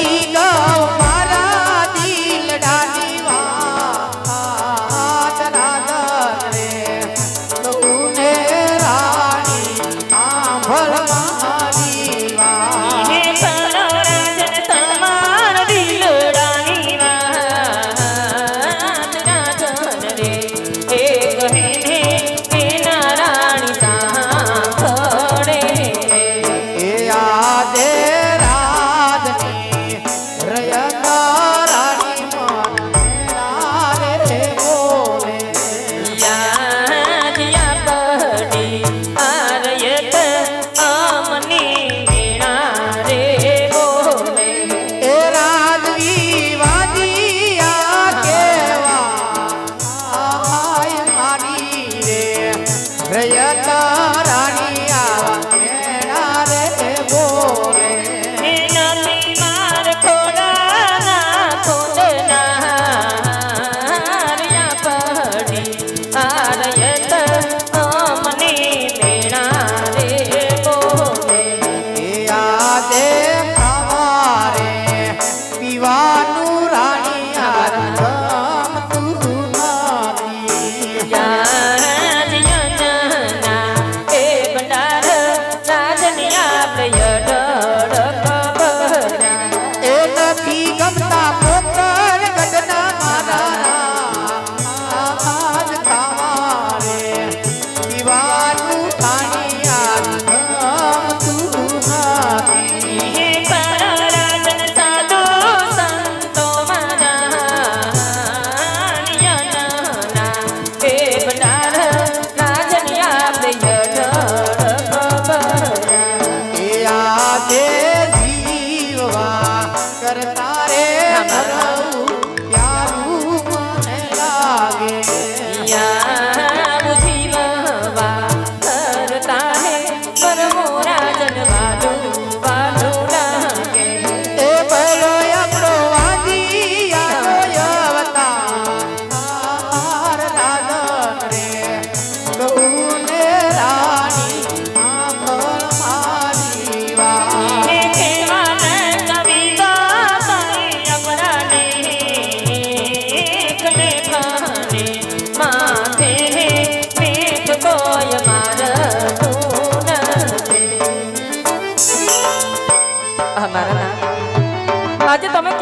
ছিল તારા રાણી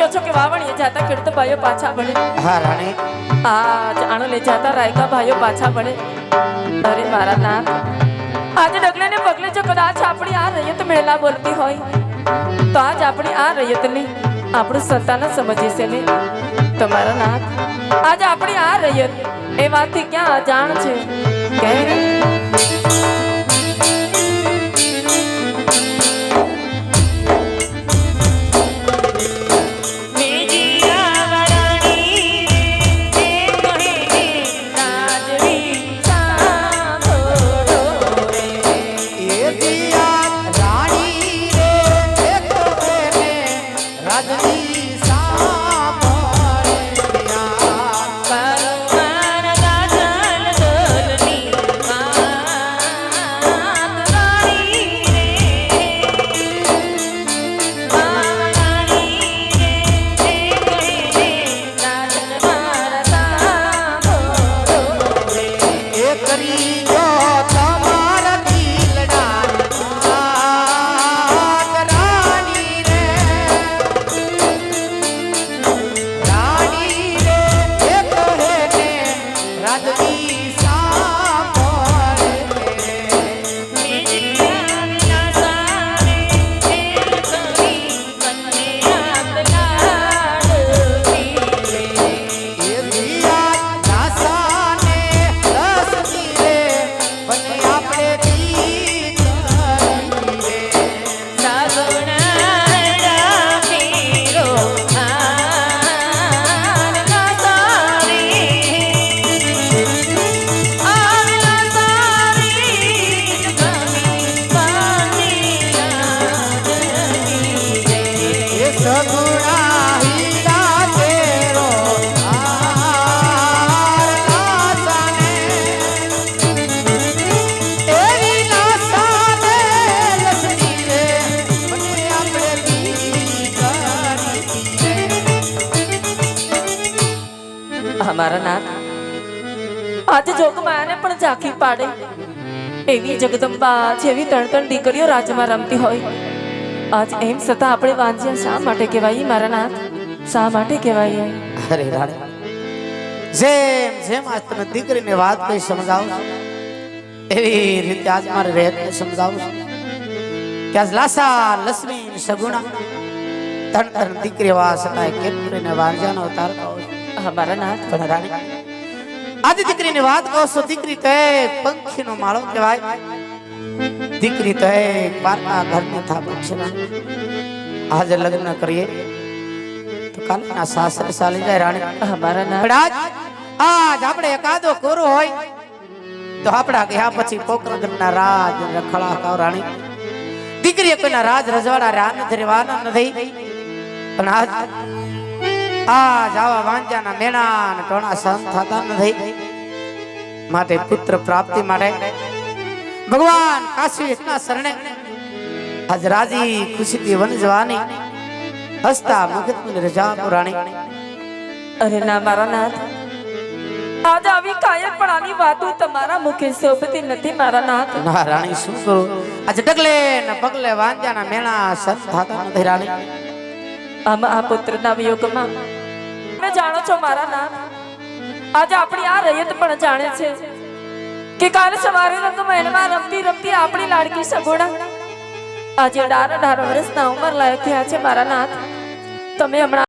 કહો છો કે વાવણીએ જાતા ખેડૂત ભાઈઓ પાછા વળે. હા રાણી. હા જાણલે જાતા રાયકા ભાઈઓ પાછા ભણે અરે મારા ના. આજે ડગલે ને પગલે જો કદાચ આપણી આ રૈયત મેળા બોલતી હોય તો આજ આપણી આ રૈયતને આપણું સંતાન સમજીએ છે ને. તમારા નાથ આજે આપણી આ રૈયત એ વાતથી ક્યાં જાણ છે? કે મારા નાથ આજે જોગમાયાને પણ ઝાંખી પાડે। એવી જગદંબા, જેવી ત્રણ ત્રણ દીકરીઓ રાજમાં રમતી હોય। આજ એમ છતાં આપણે વાંચ્યા શા માટે કહેવાય મારા નાથ? શા માટે કહેવાય? અરે રાણી, જેમ જેમ આજ તમે દીકરીને વાત કઈ સમજાવો એવી રીતે આજ મારે રેતને સમજાવું. કે લાસા, લક્ષ્મી, સગુણા ત્રણ ત્રણ દીકરી વાસ કરીને વાંજાનો અવતાર કહો છો. હા મારા નાથ પણ રાણી આજે દીકરીની વાત કહો છો દીકરી તો એક પંખીનો માળો કહેવાય. દીકરી તો એક ઘરની થાપક છે આજે લગ્ન કરીએ. તો કાલના સાસરે ચાલી જાય રાણી. મારા નાથ આજ આપણે એકાદો કોરો હોય. તો આપણા ગયા પછી પોકરગઢના રાજ રખડા કાવ રાણી. દીકરીએ કોઈના રાજ રજવાડા રાન ધરવાના નથી પણ આજ આજ આવા વાંજાના મેણા અને ટોણા સહન થતા નથી. માટે પુત્ર પ્રાપ્તિ માટે ભગવાન કાશી વિષ્ણુના શરણે આજ રાજી ખુશીથી વન જવાની હસતા મુખતની રજા પુરાણી. અરે ના મારા નાથ આજ આવી કાયમ પણ આની વાતો તમારા મુખે શોભતી નથી મારા નાથ. ના રાણી શું કરું? આજે ડગલે ને પગલે વાંજાના મેણા સત થતા નથી રાણી. આમ આ પુત્રના વિયોગમાં તમે જાણો છો મારા નાથ આજે આપણી આ રૈયત પણ જાણે છે કે કાલે સવારે રંગમહેલમાં રમતી રમતી આપણી લાડકી સગોડા આજે અઢાર અઢાર વર્ષના ઉંમર લાયક થયા છે મારા નાથ. તમે હમણાં